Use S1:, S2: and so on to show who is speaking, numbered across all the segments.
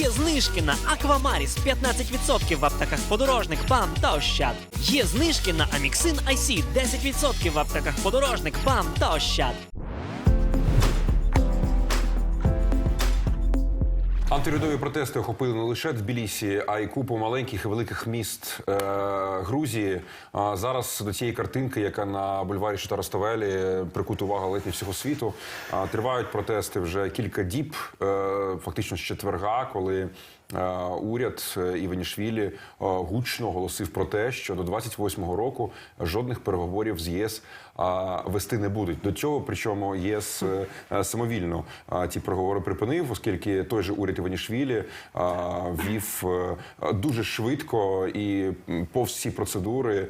S1: Є знижки на Аквамаріс 15% в аптеках подорожник, БАМ та Ощад. Є знижки на Аміксин IC 10% в аптеках подорожник, БАМ та Ощад.
S2: Антиурядові протести охопили не лише Тбілісі, а й купу маленьких і великих міст е, Грузії. А зараз до цієї картинки, яка на бульварі Шутараставелі прикута увага ледь всього світу. А, тривають протести вже кілька діб, е, фактично з четверга, коли. Е, Уряд е, Іванішвілі е, гучно оголосив про те, що до 28-го року жодних переговорів з ЄС вести не будуть. До цього, причому ЄС е, е, самовільно ті переговори припинив, оскільки той же уряд Іванішвілі е, дуже швидко і повз всі процедури,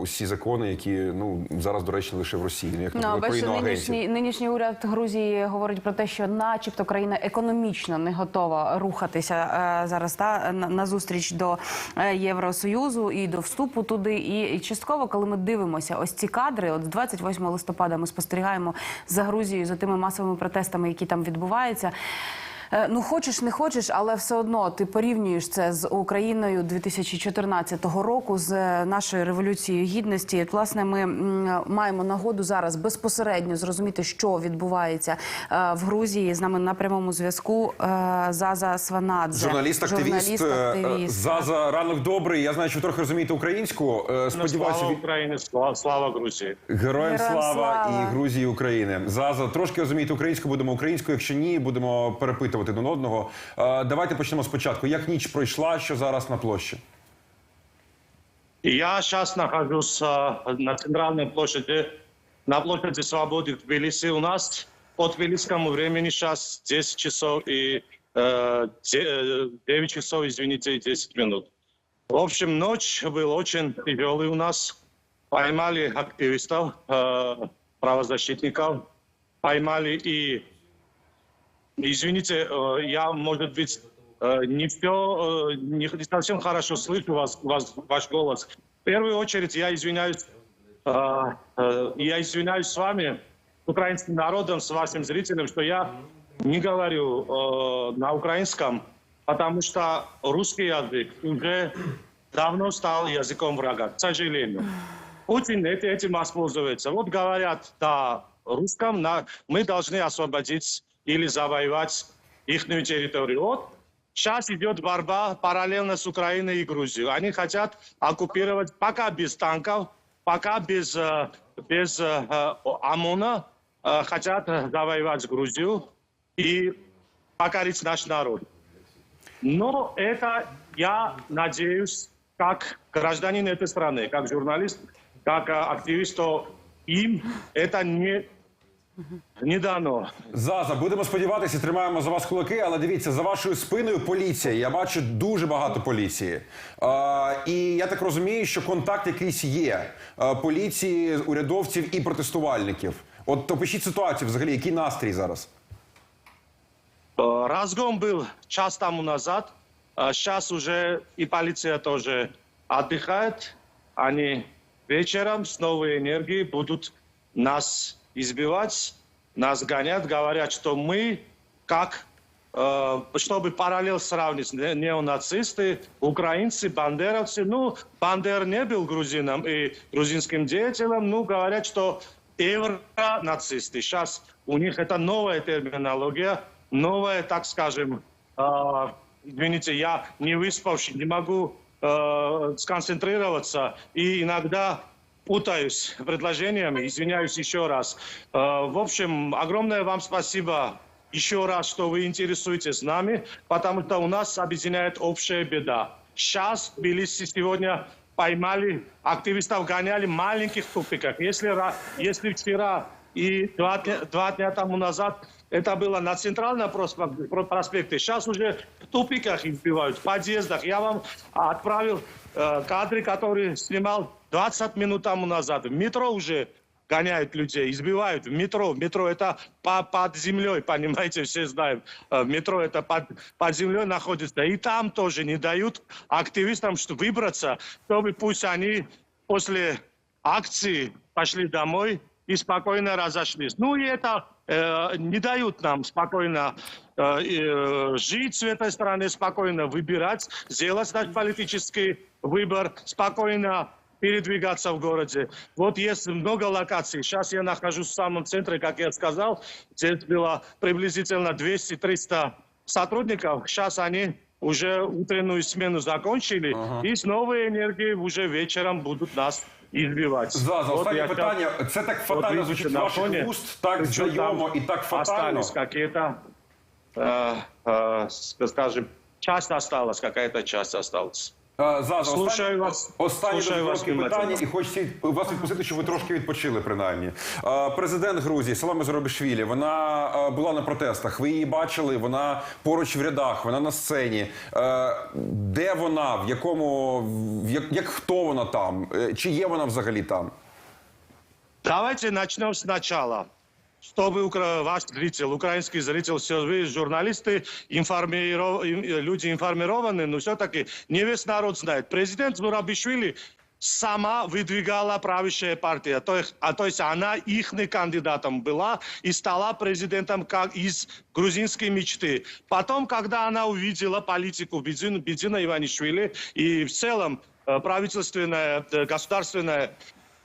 S2: усі закони, які ну зараз до речі лише в Росії, ну, як
S3: Ну,
S2: іноагентів.
S3: нинішній, нинішній уряд Грузії говорить про те, що, начебто, країна економічно не готова рухатися е, зараз та на, зустріч до е, Євросоюзу і до вступу туди. І, частково, коли ми дивимося, ось ці кадри, от з 28 листопада ми спостерігаємо за Грузією, за тими масовими протестами, які там відбуваються. Е, Ну, хочеш, не хочеш, але все одно ти порівнюєш це з Україною 2014 року, з е, нашою революцією гідності. Власне, ми маємо нагоду зараз безпосередньо зрозуміти, що відбувається е, в Грузії. З нами на прямому зв'язку Заза Сванадзе,
S2: Журналіст-активіст е,
S3: Журналіст-активіст.
S2: Заза ранок добрий. Я знаю, що ви трохи розумієте українську. Е, Сподіваюся,
S4: слава Україні, слава, слава Грузії.
S2: Героям
S3: Героям
S2: слава,
S3: слава.
S2: і Грузії і України. Заза трошки розумієте українську, будемо українською. Якщо ні, будемо перепитувати один одного. Е, Давайте почнемо спочатку. Як ніч пройшла, що зараз на площі?
S4: И Я сейчас нахожусь а, на центральной площади, на площади Свободы в Тбилиси. У нас по тбилисскому времени сейчас 10 часов и э, де- э, 9 часов, извините, и 10 минут. В общем, ночь была очень тяжелая у нас. Поймали активистов, э, правозащитников, поймали и Извините, э, я, может быть, э, не все, э, не совсем хорошо слышу вас, вас, ваш голос. В первую очередь я извиняюсь, я извиняюсь с вами, с украинским народом, с вашим зрителем, что я не говорю на украинском, потому что русский язык уже давно стал языком врага, к сожалению. Путин эти- этим воспользуется. Вот говорят на русском, на, мы должны освободить или завоевать их территорию. Вот сейчас идет борьба параллельно с Украиной и Грузией. Они хотят оккупировать пока без танков, пока без, э, без э, э, ОМОНа, хотят завоевать Грузию и покорить наш народ. Но это, я надеюсь, как гражданин этой страны, как журналист, как активист, что им это не, не дано.
S2: Заза, будемо сподіватися, тримаємо за вас кулаки, але дивіться, за вашою спиною поліція. Я бачу дуже багато поліції. Е, і я так розумію, що контакт якийсь є е, поліції, урядовців і протестувальників. От опишіть ситуацію взагалі, який настрій зараз?
S4: Э, Разгон был час тому назад. а Сейчас уже и полиция тоже отдыхает. Они вечером с новой энергией будут нас избивать, нас гонять, говорят, что мы как э, чтобы параллель сравнить, не- неонацисты, украинцы, бандеровцы. Ну, Бандер не был грузином и грузинским деятелем, ну, говорят, что евронацисты. Сейчас у них это новая терминология, новая, так скажем, э, извините, я не выспавший, не могу э, сконцентрироваться и иногда путаюсь предложениями, извиняюсь еще раз. Э, в общем, огромное вам спасибо еще раз, что вы интересуетесь нами, потому что у нас объединяет общая беда. Сейчас в сегодня поймали активистов, гоняли в маленьких тупиках. Если, если вчера и два дня, два дня тому назад это было на центральном проспек- про- проспекте, сейчас уже в тупиках избивают, в подъездах. Я вам отправил э, кадры, которые снимал 20 минут тому назад. В метро уже гоняют людей, избивают. В метро. В метро это по- под землей, понимаете, все знаем. Э, В метро это под, под землей находится. И там тоже не дают активистам что выбраться, чтобы пусть они после акции пошли домой и спокойно разошлись. Ну и это э, не дают нам спокойно э, э, жить в этой стране спокойно, выбирать, сделать наш политический выбор, спокойно передвигаться в городе. Вот есть много локаций. Сейчас я нахожусь в самом центре, как я сказал. Здесь было приблизительно 200-300 сотрудников. Сейчас они уже утреннюю смену закончили. И с новой энергией уже вечером будут нас избивать.
S2: За, за
S4: Вот
S2: останнє
S4: я щас-
S2: питання. Це так фатально
S4: видите,
S2: звучить з
S4: на
S2: ваших
S4: фоне
S2: уст, так
S4: причем
S2: знайомо
S4: там
S2: і так фатально.
S4: Остались какие-то, э, э, с- скажем, часть осталась, какая-то часть осталась.
S2: Е, Заза,
S4: Слушаю
S2: останні,
S4: вас.
S2: останні
S4: Слушаю вас
S2: питання, і хочеться вас відпустити, щоб ви трошки відпочили, принаймні. Е, Президент Грузії Саломе Зоробішвілі, вона е, була на протестах. Ви її бачили, вона поруч в рядах, вона на сцені. Е, Де вона? В якому як, як хто вона там? Е, Чи є вона взагалі там?
S4: Давайте начнем сначала. Чтобы укра- ваш зритель, украинский зритель, все вы, журналисты, информиров- люди информированы, но все-таки не весь народ знает. Президент Зурабишвили сама выдвигала правящая партия, то есть, а то есть она их кандидатом была и стала президентом как из грузинской мечты. Потом, когда она увидела политику Бедзина, Бедзина Иванишвили и в целом э, правительственная, э, государственная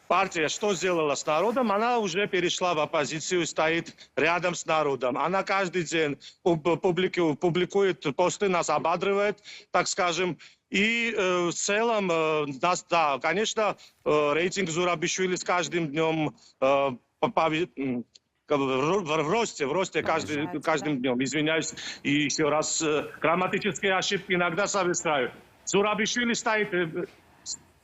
S4: партия что сделала с народом? Она уже перешла в оппозицию, стоит рядом с народом. Она каждый день пуб- публику- публикует посты, нас ободривает, так скажем. И э, в целом, э, нас, да, конечно, э, рейтинг Зурабишвили с каждым днем э, по- пови- в, росте, в росте каждый, каждым днем. Извиняюсь, и еще раз, э, грамматические ошибки иногда совершаю. Зурабишвили стоит э,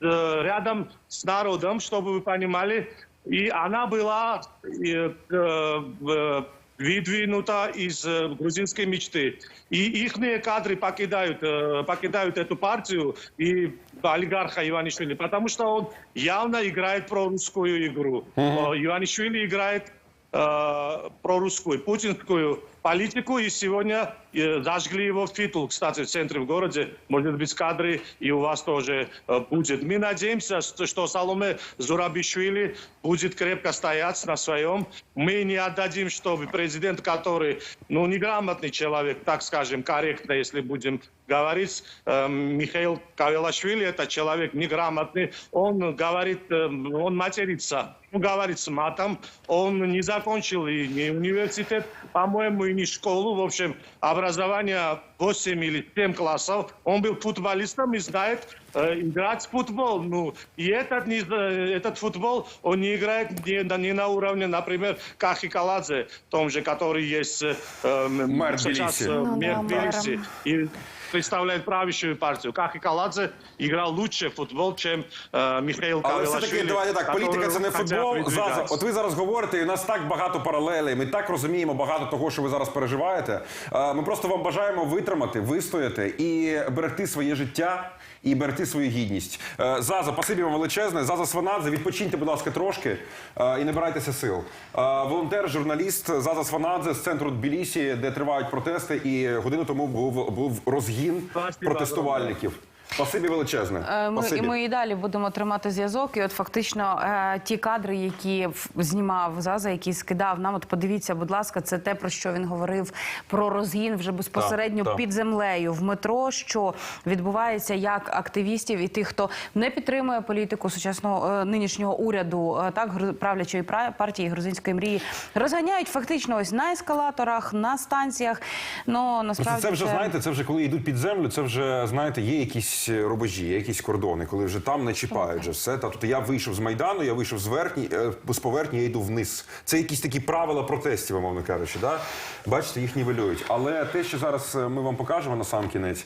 S4: рядом с народом, чтобы вы понимали. И она была э, э, выдвинута из э, грузинской мечты. И их кадры покидают, э, покидают эту партию и олигарха Иванишвили, потому что он явно играет прорусскую игру. Э, Иванишвили играет э, прорусскую, путинскую политику, и сегодня э, зажгли его в титул, кстати, в центре в городе, может быть, кадры и у вас тоже э, будет. Мы надеемся, что, что Саломе Зурабишвили будет крепко стоять на своем. Мы не отдадим, чтобы президент, который, ну, неграмотный человек, так скажем, корректно, если будем говорить, э, Михаил Кавелашвили, это человек неграмотный, он говорит, э, он матерится, он говорит с матом, он не закончил и не университет, по-моему, и не школу, в общем, образование 8 или 7 классов, он был футболистом и знает играть в футбол. Ну, и этот, не- э, этот футбол, он не играет не, на- не на уровне, например, Кахи Каладзе, том же, который есть э, э,
S2: Мэр
S4: сейчас
S2: Тбилиси.
S4: э,
S3: Ну
S4: мэр
S3: да,
S4: Тбилиси.
S3: мэром.
S4: И представляет правящую партию. Кахи Каладзе играл лучше в футбол, чем э, Михаил
S2: Але
S4: Кавелашвили.
S2: все-таки давайте так. Політика це не
S4: которого хотят
S2: футбол.
S4: выдвигать.
S2: Заза, от ви зараз говорите, і у нас так багато паралелей. Ми так розуміємо багато того, що ви зараз переживаєте. Е, Ми просто вам бажаємо витримати, вистояти і берегти своє життя. І берегти свою гідність. Е, Заза, спасибі вам величезне. Заза Сванадзе, відпочиньте, будь ласка, трошки е, і набирайтеся сил. Е, Волонтер, журналіст Заза Сванадзе з центру Тбілісі, де тривають протести, і годину тому був, був розгін протестувальників. Спасибі величезне.
S3: Е, Ми, і
S2: Спасибі.
S3: ми і далі будемо тримати зв'язок. І от фактично е, ті кадри, які знімав Заза, які скидав нам. От подивіться, будь ласка, це те про що він говорив про розгін вже безпосередньо
S2: Так, так.
S3: під землею в метро, що відбувається як активістів і тих, хто не підтримує політику сучасного е, нинішнього уряду, так правлячої пра- партії грузинської мрії, розганяють фактично ось на ескалаторах, на станціях. Ну насправді
S2: це вже знаєте, це вже коли йдуть під землю, це вже знаєте, є якісь рубежі, є якісь кордони, коли вже там не чіпають вже все. Та тобто я вийшов з майдану, я вийшов з верхні, е, з поверхні, я йду вниз. Це якісь такі правила протестів, умовно кажучи. Да? Бачите, їх нівелюють. Але те, що зараз е, ми вам покажемо на сам кінець, е,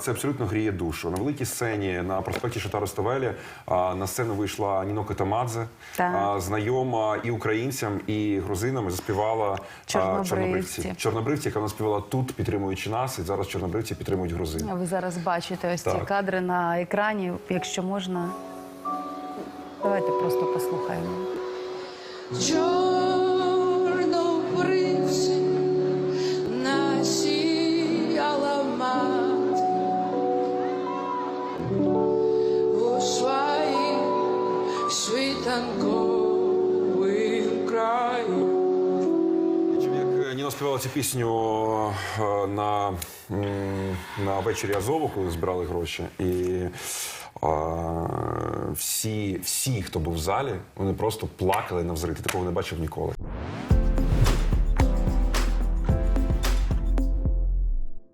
S2: це абсолютно гріє душу. На великій сцені на проспекті Шатара Ставелі на сцену вийшла Ніно Катамадзе,
S3: Так.
S2: знайома і українцям, і грузинам, і заспівала
S3: Чорнобривці.
S2: чорнобривці. Чорнобривці, яка вона співала тут, підтримуючи нас, і зараз чорнобривці підтримують грузин.
S3: А Ви зараз бачите ось ці кадри на екрані. Якщо можна, давайте просто послухаємо.
S2: Співали цю пісню е, на, на вечорі Азову, коли збирали гроші. І а, всі, всі, хто був в залі, вони просто плакали на взрити. Такого не бачив ніколи.